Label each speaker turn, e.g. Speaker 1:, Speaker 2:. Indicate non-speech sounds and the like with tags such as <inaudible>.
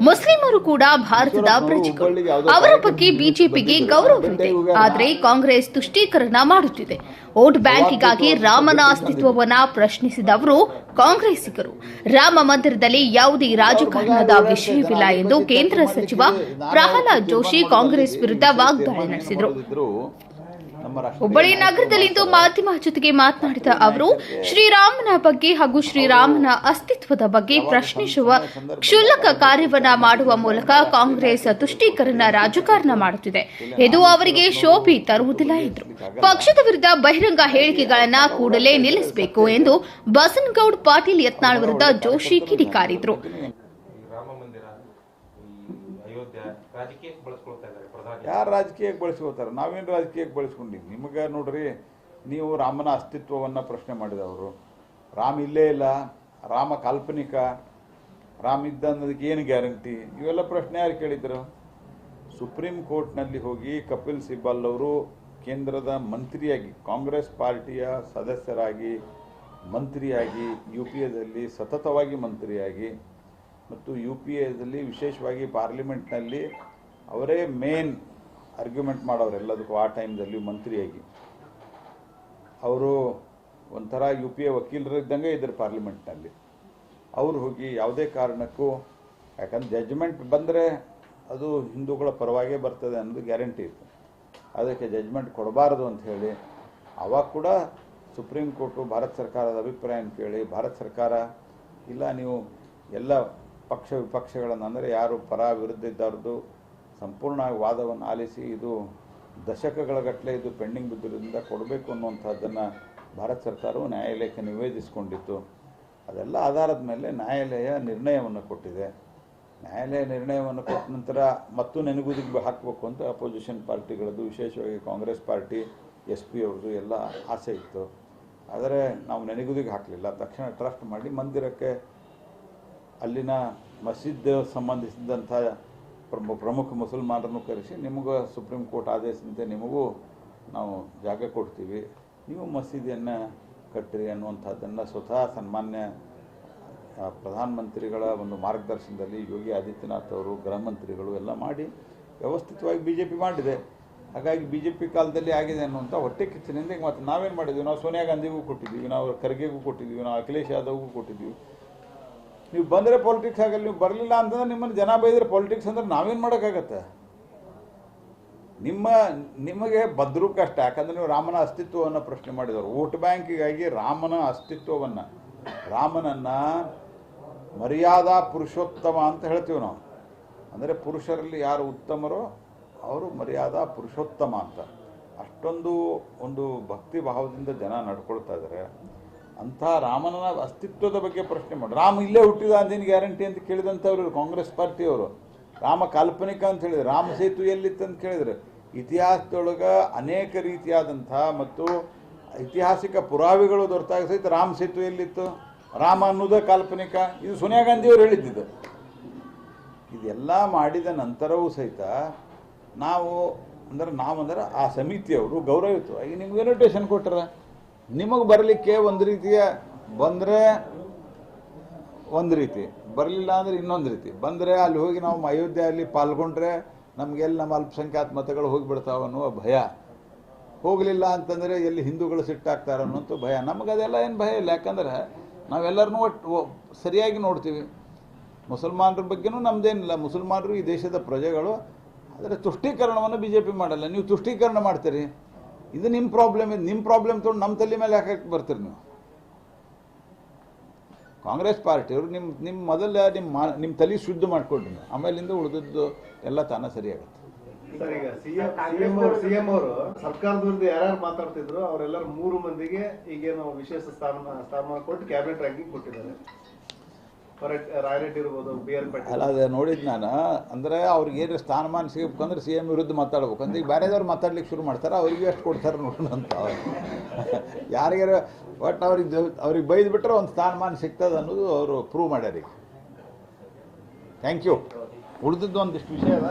Speaker 1: ಮುಸ್ಲಿಮರು ಕೂಡ ಭಾರತದ ಪ್ರಜೆಗಳು. ಅವರ ಬಗ್ಗೆ ಬಿಜೆಪಿಗೆ ಗೌರವವಿದೆ ಆದರೆ ಕಾಂಗ್ರೆಸ್ ತುಷ್ಟೀಕರಣ ಮಾಡುತ್ತಿದೆ. ವೋಟ್ ಬ್ಯಾಂಕಿಗಾಗಿ ರಾಮನ ಅಸ್ತಿತ್ವವನ್ನ ಪ್ರಶ್ನಿಸಿದವರು ಕಾಂಗ್ರೆಸ್ಸಿಗರು. ರಾಮ ಮಂದಿರದಲ್ಲಿ ಯಾವುದೇ ರಾಜಕಾರಣದ ವಿಷಯವಿಲ್ಲ ಎಂದು ಕೇಂದ್ರ ಸಚಿವ ಪ್ರಹ್ಲಾದ್ ಜೋಶಿ ಕಾಂಗ್ರೆಸ್ ವಿರುದ್ಧ ವಾಗ್ದಾಳಿ ನಡೆಸಿದರು. ಹುಬ್ಬಳ್ಳಿ ನಗರದಲ್ಲಿಂದು ಮಾಧ್ಯಮ ಜೊತೆಗೆ ಮಾತನಾಡಿದ ಅವರು ಶ್ರೀರಾಮನ ಬಗ್ಗೆ ಹಾಗೂ ಶ್ರೀರಾಮನ ಅಸ್ತಿತ್ವದ ಬಗ್ಗೆ ಪ್ರಶ್ನಿಸುವ ಕ್ಷುಲ್ಲಕ ಕಾರ್ಯವನ್ನ ಮಾಡುವ ಮೂಲಕ ಕಾಂಗ್ರೆಸ್ ತುಷ್ಟೀಕರಣ ರಾಜಕಾರಣ ಮಾಡುತ್ತಿದೆ. ಇದು ಅವರಿಗೆ ಶೋಭೆ ತರುವುದಿಲ್ಲ ಎಂದರು. ಪಕ್ಷದ ವಿರುದ್ಧ ಬಹಿರಂಗ ಹೇಳಿಕೆಗಳನ್ನ ಕೂಡಲೇ ನಿಲ್ಲಿಸಬೇಕು ಎಂದು ಬಸನ್ಗೌಡ ಪಾಟೀಲ್ ಯತ್ನಾಳ್ ವಿರುದ್ಧ ಜೋಶಿ ಕಿಡಿಕಾರಿದ್ರು.
Speaker 2: ರಾಜಕೀಯಕ್ಕೆ
Speaker 3: ಯಾರು ರಾಜಕೀಯಕ್ಕೆ ಬಳಸ್ಕೊಳ್ತಾರೆ? ನಾವೇನು ರಾಜಕೀಯಕ್ಕೆ ಬಳಸ್ಕೊಂಡಿವಿ ನಿಮಗೆ ನೋಡ್ರಿ, ನೀವು ರಾಮನ ಅಸ್ತಿತ್ವವನ್ನು ಪ್ರಶ್ನೆ ಮಾಡಿದವರು. ರಾಮ ಇಲ್ಲೇ ಇಲ್ಲ, ರಾಮ ಕಾಲ್ಪನಿಕ, ರಾಮ್ ಇದ್ದ ಅನ್ನೋದಕ್ಕೆ ಏನು ಗ್ಯಾರಂಟಿ? ಇವೆಲ್ಲ ಪ್ರಶ್ನೆ ಯಾರು ಕೇಳಿದ್ರು? ಸುಪ್ರೀಂ ಕೋರ್ಟ್ನಲ್ಲಿ ಹೋಗಿ ಕಪಿಲ್ ಸಿಬ್ಬಲ್ ಅವರು ಕೇಂದ್ರದ ಮಂತ್ರಿಯಾಗಿ, ಕಾಂಗ್ರೆಸ್ ಪಾರ್ಟಿಯ ಸದಸ್ಯರಾಗಿ, ಮಂತ್ರಿಯಾಗಿ, ಯು ಪಿ ಎದಲ್ಲಿ ಸತತವಾಗಿ ಮಂತ್ರಿಯಾಗಿ ಮತ್ತು ಯು ಪಿ ಎದಲ್ಲಿ ವಿಶೇಷವಾಗಿ ಪಾರ್ಲಿಮೆಂಟ್ನಲ್ಲಿ ಅವರೇ ಮೇನ್ ಆರ್ಗ್ಯುಮೆಂಟ್ ಮಾಡೋರು ಎಲ್ಲದಕ್ಕೂ ಆ ಟೈಮ್ದಲ್ಲಿ ಮಂತ್ರಿಯಾಗಿ. ಅವರು ಒಂಥರ ಯು ಪಿ ಎ ವಕೀಲರಿದ್ದಂಗೆ ಇದ್ದರು ಪಾರ್ಲಿಮೆಂಟ್ನಲ್ಲಿ. ಅವರು ಹೋಗಿ ಯಾವುದೇ ಕಾರಣಕ್ಕೂ, ಯಾಕಂದ್ರೆ ಜಡ್ಜ್ಮೆಂಟ್ ಬಂದರೆ ಅದು ಹಿಂದೂಗಳ ಪರವಾಗೇ ಬರ್ತದೆ ಅನ್ನೋದು ಗ್ಯಾರಂಟಿ ಇತ್ತು. ಅದಕ್ಕೆ ಜಡ್ಜ್ಮೆಂಟ್ ಕೊಡಬಾರದು ಅಂತ ಹೇಳಿ, ಅವಾಗ ಕೂಡ ಸುಪ್ರೀಂ ಕೋರ್ಟು ಭಾರತ ಸರ್ಕಾರದ ಅಭಿಪ್ರಾಯ ಕೇಳಿ ಭಾರತ ಸರ್ಕಾರ, ಇಲ್ಲ ನೀವು ಎಲ್ಲ ಪಕ್ಷ ವಿಪಕ್ಷಗಳನ್ನು ಅಂದರೆ ಯಾರು ಪರ ವಿರುದ್ಧ ಇದ್ದವ್ರದ್ದು ಸಂಪೂರ್ಣವಾಗಿ ವಾದವನ್ನು ಆಲಿಸಿ ಇದು ದಶಕಗಳ ಗಟ್ಟಲೆ ಇದು ಪೆಂಡಿಂಗ್ ಬಿದ್ದಿರೋದ್ರಿಂದ ಕೊಡಬೇಕು ಅನ್ನುವಂಥದ್ದನ್ನು ಭಾರತ ಸರ್ಕಾರವು ನ್ಯಾಯಾಲಯಕ್ಕೆ ನಿವೇದಿಸಿಕೊಂಡಿತ್ತು. ಅದೆಲ್ಲ ಆಧಾರದ ಮೇಲೆ ನ್ಯಾಯಾಲಯ ನಿರ್ಣಯವನ್ನು ಕೊಟ್ಟಿದೆ. ನ್ಯಾಯಾಲಯ ನಿರ್ಣಯವನ್ನು ಕೊಟ್ಟ ನಂತರ ಮತ್ತು ನೆನಗುದಿಗೆ ಹಾಕಬೇಕು ಅಂತ ಅಪೋಸಿಷನ್ ಪಾರ್ಟಿಗಳದ್ದು, ವಿಶೇಷವಾಗಿ ಕಾಂಗ್ರೆಸ್ ಪಾರ್ಟಿ, ಎಸ್ ಪಿ ಅವ್ರದ್ದು ಎಲ್ಲ ಆಸೆ ಇತ್ತು. ಆದರೆ ನಾವು ನೆನೆಗುದಿಗೆ ಹಾಕಲಿಲ್ಲ. ತಕ್ಷಣ ಟ್ರಸ್ಟ್ ಮಾಡಿ ಮಂದಿರಕ್ಕೆ ಅಲ್ಲಿನ ಮಸೀದ್ ಸಂಬಂಧಿಸಿದಂಥ ಪ್ರಮು, ಪ್ರಮುಖ ಮುಸಲ್ಮಾನರನ್ನು ಕರೆಸಿ ನಿಮಗೂ ಸುಪ್ರೀಂ ಕೋರ್ಟ್ ಆದೇಶದಂತೆ ನಿಮಗೂ ನಾವು ಜಾಗ ಕೊಡ್ತೀವಿ. ನೀವು ಮಸೀದಿಯನ್ನು ಕಟ್ಟಿರಿ ಅನ್ನುವಂಥದ್ದನ್ನು ಸ್ವತಃ ಸನ್ಮಾನ್ಯ ಪ್ರಧಾನಮಂತ್ರಿಗಳ ಒಂದು ಮಾರ್ಗದರ್ಶನದಲ್ಲಿ ಯೋಗಿ ಆದಿತ್ಯನಾಥ್ ಅವರು, ಗೃಹ ಮಂತ್ರಿಗಳು ಎಲ್ಲ ಮಾಡಿ ವ್ಯವಸ್ಥಿತವಾಗಿ ಬಿ ಜೆ ಪಿ ಮಾಡಿದೆ. ಹಾಗಾಗಿ ಬಿ ಜೆ ಪಿ ಕಾಲದಲ್ಲಿ ಆಗಿದೆ ಅನ್ನುವಂಥ ಹೊಟ್ಟೆ ಕಿಚ್ಚಿನಿಂದ ಮತ್ತು ನಾವೇನು ಮಾಡಿದ್ವಿ? ನಾವು ಸೋನಿಯಾ ಗಾಂಧಿಗೂ ಕೊಟ್ಟಿದ್ದೀವಿ ನಾವು ಖರ್ಗೆಗೂ ಕೊಟ್ಟಿದ್ದೀವಿ ನಾವು ಅಖಿಲೇಶ್ ಯಾದವ್ಗೂ ಕೊಟ್ಟಿದ್ದೀವಿ ನೀವು ಬಂದರೆ ಪಾಲಿಟಿಕ್ಸ್ ಆಗಲ್ಲ ನೀವು ಬರಲಿಲ್ಲ ಅಂತಂದ್ರೆ ನಿಮ್ಮನ್ನು ಜನ ಬೈದ್ರೆ ಪಾಲಿಟಿಕ್ಸ್ ಅಂದ್ರೆ ನಾವೇನು ಮಾಡೋಕ್ಕಾಗತ್ತೆ? ನಿಮ್ಮ, ನಿಮಗೆ ಬದ್ರೂ ಕಷ್ಟ ಯಾಕಂದ್ರೆ ನೀವು ರಾಮನ ಅಸ್ತಿತ್ವವನ್ನು ಪ್ರಶ್ನೆ ಮಾಡಿದವರು. ವೋಟ್ ಬ್ಯಾಂಕಿಗಾಗಿ ರಾಮನ ಅಸ್ತಿತ್ವವನ್ನು, ರಾಮನನ್ನು ಮರ್ಯಾದಾ ಪುರುಷೋತ್ತಮ ಅಂತ ಹೇಳ್ತೀವಿ ನಾವು. ಅಂದರೆ ಪುರುಷರಲ್ಲಿ ಯಾರು ಉತ್ತಮರೋ ಅವರು ಮರ್ಯಾದಾ ಪುರುಷೋತ್ತಮ ಅಂತ. ಅಷ್ಟೊಂದು ಒಂದು ಭಕ್ತಿ ಭಾವದಿಂದ ಜನ ನಡ್ಕೊಳ್ತಾ ಇದ್ದಾರೆ ಅಂಥ ರಾಮನ ಅಸ್ತಿತ್ವದ ಬಗ್ಗೆ ಪ್ರಶ್ನೆ ಮಾಡಿ. ರಾಮ ಇಲ್ಲೇ ಹುಟ್ಟಿದ ಅಂದಿನ ಗ್ಯಾರಂಟಿ ಅಂತ ಕೇಳಿದಂಥವ್ರು ಕಾಂಗ್ರೆಸ್ ಪಾರ್ಟಿಯವರು. ರಾಮ ಕಾಲ್ಪನಿಕ ಅಂತ ಹೇಳಿದ್ರು. ರಾಮ ಸೇತು ಎಲ್ಲಿತ್ತು ಅಂತ ಕೇಳಿದ್ರು. ಇತಿಹಾಸದೊಳಗೆ ಅನೇಕ ರೀತಿಯಾದಂಥ ಮತ್ತು ಐತಿಹಾಸಿಕ ಪುರಾವೆಗಳು ದೊರೆತಾಗ ಸಹಿತ ರಾಮ ಸೇತು ಎಲ್ಲಿತ್ತು? ರಾಮ ಅನ್ನೋದೇ ಕಾಲ್ಪನಿಕ. ಇದು ಸೋನಿಯಾ ಗಾಂಧಿಯವರು ಹೇಳಿದ್ದಿದ್ದು. ಇದೆಲ್ಲ ಮಾಡಿದ ನಂತರವೂ ಸಹಿತ ನಾವು ಅಂದ್ರೆ ನಾವಂದ್ರೆ ಆ ಸಮಿತಿಯವರು ಗೌರವಿತವಾಗಿ ನಿಮ್ಗೆ ಇನ್ವಿಟೇಷನ್ ಕೊಟ್ಟರ ನಿಮಗೆ ಬರಲಿಕ್ಕೆ ಒಂದು ರೀತಿಯ ಬಂದರೆ ಒಂದು ರೀತಿ, ಬರಲಿಲ್ಲ ಅಂದರೆ ಇನ್ನೊಂದು ರೀತಿ. ಬಂದರೆ ಅಲ್ಲಿ ಹೋಗಿ ನಾವು ಅಯೋಧ್ಯೆಯಲ್ಲಿ ಪಾಲ್ಗೊಂಡ್ರೆ ನಮಗೆಲ್ಲ ನಮ್ಮ ಅಲ್ಪಸಂಖ್ಯಾತ ಮತಗಳು ಹೋಗಿಬಿಡ್ತಾವೆ ಅನ್ನುವ ಭಯ. ಹೋಗಲಿಲ್ಲ ಅಂತಂದರೆ ಎಲ್ಲಿ ಹಿಂದೂಗಳು ಸಿಟ್ಟಾಗ್ತಾರೆ ಅನ್ನೋಂಥ ಭಯ. ನಮಗೆ ಅದೆಲ್ಲ ಏನು ಭಯ ಇಲ್ಲ. ಯಾಕಂದ್ರೆ ನಾವೆಲ್ಲರನ್ನೂ ಒಟ್ಟು ಸರಿಯಾಗಿ ನೋಡ್ತೀವಿ. ಮುಸಲ್ಮಾನರ ಬಗ್ಗೆನೂ ನಮ್ಮದೇನಿಲ್ಲ ಮುಸಲ್ಮಾನರು ಈ ದೇಶದ ಪ್ರಜೆಗಳು, ಆದರೆ ತುಷ್ಟೀಕರಣವನ್ನು ಬಿ ಜೆ ಪಿ ಮಾಡಲ್ಲ. ನೀವು ತುಷ್ಟೀಕರಣ ಮಾಡ್ತೀರಿ. ಇದು ನಿಮ್ಮ ಪ್ರಾಬ್ಲಮ್ ಇದು ನಿಮ್ಮ ಪ್ರಾಬ್ಲಮ್ ತೊಗೊಂಡು ನಮ್ಮ ತಲೆ ಮೇಲೆ ಯಾಕೆ ಬರ್ತೀರಿ ನೀವು? ಕಾಂಗ್ರೆಸ್ ಪಾರ್ಟಿಯವರು ನಿಮ್ಮ ನಿಮ್ಮ ಮೊದಲ ನಿಮ್ಮ ನಿಮ್ಮ ತಲೆ ಶುದ್ಧ ಮಾಡ್ಕೊಂಡ್ರಿ ಆಮೇಲಿಂದ ಉಳಿದದ್ದು ಎಲ್ಲ ತಾನ ಸರಿಯಾಗುತ್ತೆ.
Speaker 4: ಸಿಎಂ ಅವರು ಸರ್ಕಾರದ ವಿರುದ್ಧ ಯಾರ್ಯಾರು ಮಾತಾಡ್ತಿದ್ರು, ಅವರೆಲ್ಲರೂ ಮೂರು ಮಂದಿಗೆ ಈಗೇನು ವಿಶೇಷ ಸ್ಥಾನ ಸ್ಥಾನ ಕೊಟ್ಟು ಕ್ಯಾಬಿನೆಟ್ ರ್ಯಾಂಕಿಂಗ್ ಕೊಟ್ಟಿದ್ದಾರೆ.
Speaker 3: ಅಲ್ಲ, ಅದ ನೋಡಿದ್ ನೋಡಿದ್ದು ನಾನು. ಅಂದ್ರೆ ಅವ್ರಿಗೆ ಏನು ಸ್ಥಾನಮಾನ ಸಿಗಬೇಕಂದ್ರೆ ಸಿ ಎಂ ವಿರುದ್ಧ ಮಾತಾಡ್ಬೇಕು. ಅಂದ್ರೆ ಈಗ ಬೇರೆದವ್ರು ಮಾತಾಡ್ಲಿಕ್ಕೆ ಶುರು ಮಾಡ್ತಾರೆ, ಅವ್ರಿಗೆ ಎಷ್ಟು ಕೊಡ್ತಾರೆ ನೋಡೋಣ ಅಂತ. <laughs> ಯಾರಿಗಾರ ಒಟ್ಟು ಅವ್ರಿಗೆ ಅವ್ರಿಗೆ ಬೈದ್ಬಿಟ್ರೆ ಒಂದು ಸ್ಥಾನಮಾನ ಸಿಗ್ತದೆ ಅನ್ನೋದು ಅವರು ಪ್ರೂವ್ ಮಾಡ್ಯಾರ ಈಗ. ಥ್ಯಾಂಕ್ ಯು ಉಳಿದದ್ದು ಒಂದಿಷ್ಟು ವಿಷಯ ಅದ.